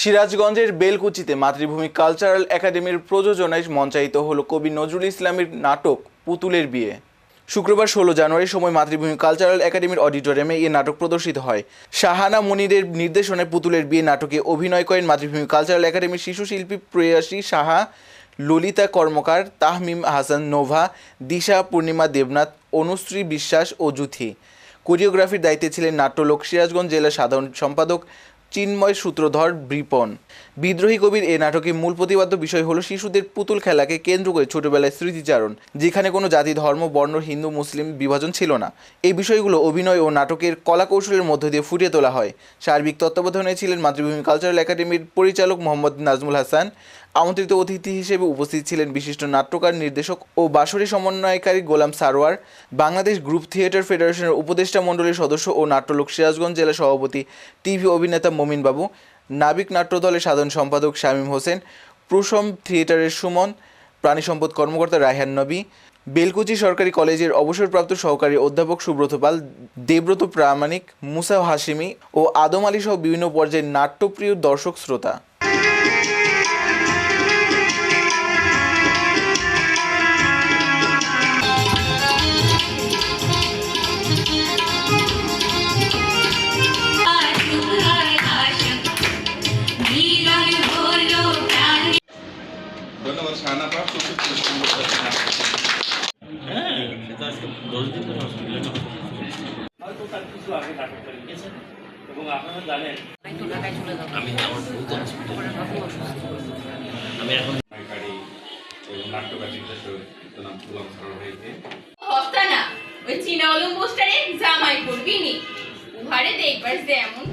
সিরাজগঞ্জের বেলকুচিতে মাতৃভূমি কালচারাল একাডেমির প্রযোজনায় মঞ্চায়িত হলো কবি নজরুল ইসলামের নাটক পুতুলের বিয়ে। শুক্রবার ষোলো জানুয়ারির সময় মাতৃভূমি কালচারাল একাডেমির অডিটোরিয়ামে এই নাটক প্রদর্শিত হয়। শাহানা মনিরের নির্দেশনায় পুতুলের বিয়ে নাটকে অভিনয় করেন মাতৃভূমি কালচারাল একাডেমির শিশু শিল্পী প্রয়াসী সাহা, ললিতা কর্মকার, তাহমিম হাসান নোভা, দিশা পূর্ণিমা দেবনাথ, অনুশ্রী বিশ্বাস ও জুথি। কোরিওগ্রাফির দায়িত্বে ছিলেন নাট্যলোক সিরাজগঞ্জ জেলা সাধারণ সম্পাদক চিন্ময় সূত্রধর বৃপন। বিদ্রোহী কবির এ নাটকে মূল প্রতিবাদ্য বিষয় হলো শিশুদের পুতুল খেলাকে কেন্দ্র করে ছোটবেলায় স্মৃতিচারণ, যেখানে কোনো জাতি, ধর্ম, বর্ণ, হিন্দু, মুসলিম বিভাজন ছিল না। এই বিষয়গুলো অভিনয় ও নাটকের কলাকৌশলের মধ্য দিয়ে ফুটিয়ে তোলা হয়। সার্বিক তত্ত্বাবধানে ছিলেন মাতৃভূমি কালচারাল একাডেমির পরিচালক মোহাম্মদ নাজমুল হাসান আমন্ত্রিত অতিথি হিসেবে উপস্থিত ছিলেন বিশিষ্ট নাট্যকার, নির্দেশক ও বাঁশরী সমন্বয়কারী গোলাম সারোয়ার, বাংলাদেশ গ্রুপ থিয়েটার ফেডারেশনের উপদেষ্টা মণ্ডলীর সদস্য ও নাট্যলোক সিরাজগঞ্জ জেলা সভাপতি, টিভি অভিনেতা মমিন বাবু, নাবিক নাট্য দলের সাধারণ সম্পাদক শামীম হোসেন, প্রসম থিয়েটারের সুমন, প্রাণী সম্পদ কর্মকর্তা রায়হান নবী, বেলকুচি সরকারি কলেজের অবসরপ্রাপ্ত সহকারী অধ্যাপক সুব্রত পাল দেব্রত প্রামাণিক, মুসা হাশিমি ও আদম আলী সহ বিভিন্ন পর্যায়ের নাট্যপ্রিয় দর্শক শ্রোতা দশ দিন ধরে হসপিটালে হয়তো তার কিছু আগে নাটকটা লিখেছেন এবং আপনারা জানেন আমি তো ঢাকায় চলে যাব। আমি আমার বউ হসপিটালে পরে বাবু অসুস্থ। আমি এখন নায়িকারি এবং নাট্যকার নাম গোলাম সারোয়ার ভাইকে হস্তা না ওই চীনা অলম পোস্টারে জামাই করবি নি। উহারে দেখবার যেমন